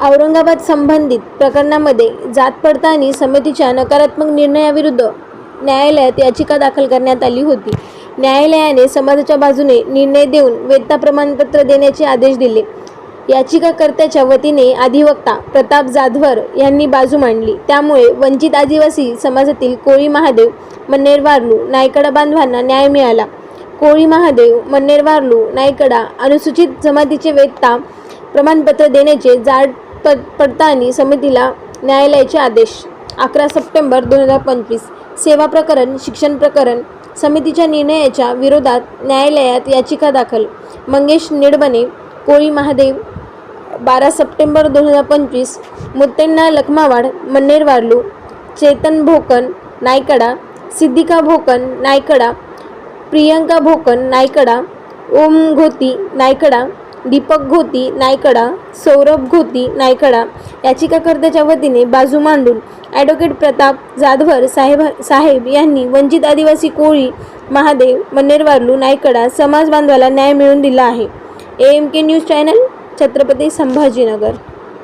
औरंगाबाद संबंधित प्रकरणामध्ये जात पडताळणी समितीच्या नकारात्मक निर्णयाविरुद्ध न्यायालयात याचिका दाखल करण्यात आली होती. न्यायालयाने समाजाच्या बाजूने निर्णय देऊन वेत्ता प्रमाणपत्र देण्याचे आदेश दिले. याचिकाकर्त्याच्या वतीने अधिवक्ता प्रताप जाधवर यांनी बाजू मांडली. त्यामुळे वंचित आदिवासी समाजातील कोळी महादेव मन्नेरवारलू नायकडा बांधवांना न्याय मिळाला. कोळी महादेव मन्नेरवारलू नायकडा अनुसूचित जमातीचे वेत्ता प्रमाणपत्र देण्याचे जाड पड पडताळणी समितीला न्यायालयाचे आदेश. अकरा सप्टेंबर दोन हजार पंचवीस. सेवा प्रकरण शिक्षण प्रकरण समितीच्या निर्णयाच्या विरोधात न्यायालयात याचिका दाखल. मंगेश निडबने कोळी महादेव बारा सप्टेंबर दोन हजार पंचवीस मुत्तेण्णा लखमावाड मन्नेरवारलू चेतन भोकन नायकडा सिद्धिका भोकन नायकडा प्रियंका भोकन नायकडा ओम घोती नायकडा दीपक घोती नायकडा सौरभ घोती नायकडा याचिकाकर्त्याच्या वतीने बाजू मांडून ॲडव्होकेट प्रताप जाधवर साहेब साहेब यांनी वंचित आदिवासी कोळी महादेव मन्नेरवारलू नायकडा समाज बांधवाला न्याय मिळवून दिला आहे. A M K news channel Chhatrapati Sambhajinagar.